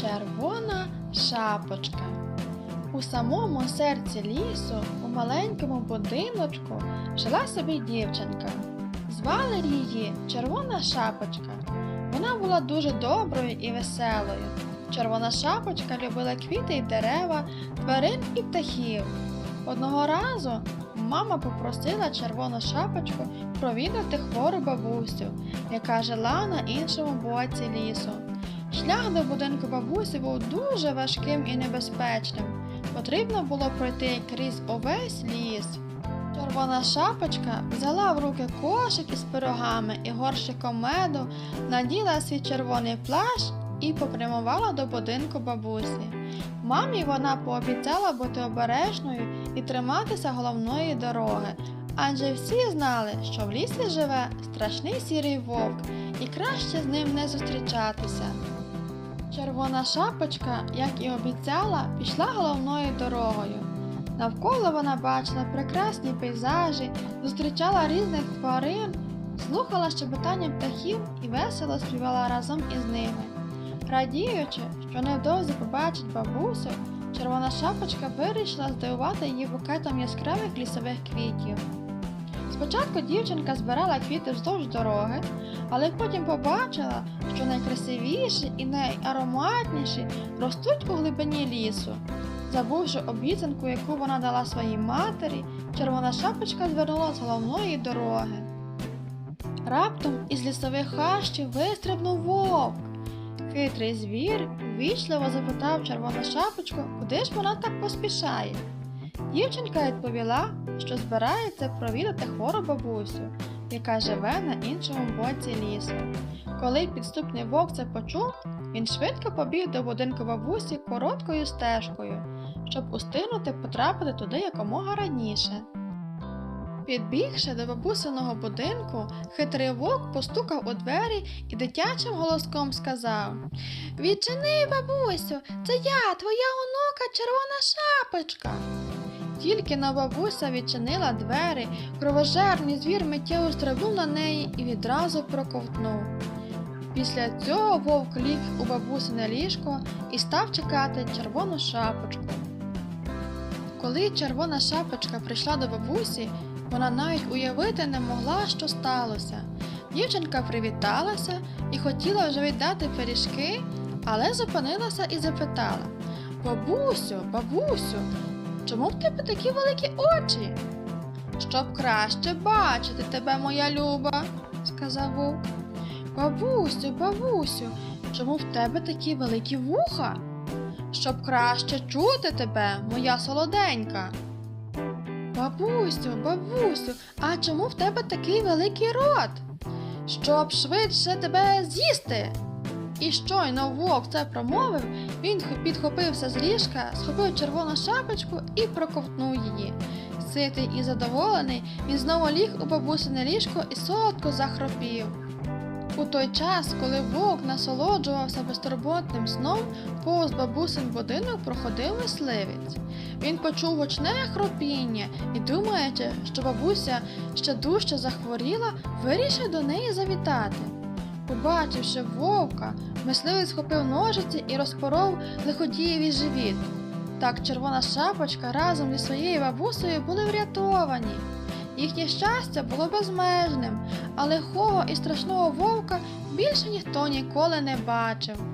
Червона шапочка. У самому серці лісу, у маленькому будиночку, жила собі дівчинка. Звали її Червона шапочка. Вона була дуже доброю і веселою. Червона шапочка любила квіти й дерева, тварин і птахів. Одного разу мама попросила червону шапочку провідати хвору бабусю, яка жила на іншому боці лісу. Шлях до будинку бабусі був дуже важким і небезпечним. Потрібно було пройти крізь увесь ліс. Червона шапочка взяла в руки кошик із пирогами і горщиком меду, наділа свій червоний плащ і попрямувала до будинку бабусі. Мамі вона пообіцяла бути обережною і триматися головної дороги, адже всі знали, що в лісі живе страшний сірий вовк, і краще з ним не зустрічатися. Червона шапочка, як і обіцяла, пішла головною дорогою. Навколо вона бачила прекрасні пейзажі, зустрічала різних тварин, слухала щебетання птахів і весело співала разом із ними. Радіючи, що невдовзі побачить бабусю, червона шапочка вирішила здивувати її букетом яскравих лісових квітів. Спочатку дівчинка збирала квіти вздовж дороги, але потім побачила, що найкрасивіші і найароматніші ростуть у глибині лісу. Забувши обіцянку, яку вона дала своїй матері, червона шапочка звернула з головної дороги. Раптом із лісових хащів вистрибнув вовк. Хитрий звір ввічливо запитав червону шапочку, куди ж вона так поспішає. Дівчинка відповіла, що збирається провідати хвору бабусю, яка живе на іншому боці лісу. Коли підступний вовк це почув, він швидко побіг до будинку бабусі короткою стежкою, щоб устигнути потрапити туди якомога раніше. Підбігши до бабусиного будинку, хитрий вовк постукав у двері і дитячим голоском сказав Відчини, бабусю, це я, твоя онука червона шапочка. Тільки на бабуся відчинила двері, кровожерний звір миттєво стрибнув на неї і відразу проковтнув. Після цього вовк ліг у бабусине ліжко і став чекати червону шапочку. Коли червона шапочка прийшла до бабусі, вона навіть уявити не могла, що сталося. Дівчинка привіталася і хотіла вже віддати пиріжки, але зупинилася і запитала Бабусю, бабусю, чому в тебе такі великі очі? Щоб краще бачити тебе, моя люба, сказав вовк. Бабусю, бабусю, чому в тебе такі великі вуха? Щоб краще чути тебе, моя солоденька. Бабусю, бабусю, а чому в тебе такий великий рот? Щоб швидше тебе з'їсти. І щойно вовк це промовив, він підхопився з ліжка, схопив червону шапочку і проковтнув її. Ситий і задоволений, він знову ліг у бабусине ліжко і солодко захропів. У той час, коли вовк насолоджувався безтурботним сном, повз бабусин будинок проходив мисливець. Він почув гучне хропіння і, думаючи, що бабуся ще дужче захворіла, вирішив до неї завітати. Побачивши вовка, мисливець схопив ножиці і розпоров лиходієві живіт. Так червона шапочка разом зі своєю бабусею були врятовані. Їхнє щастя було безмежним, а лихого і страшного вовка більше ніхто ніколи не бачив.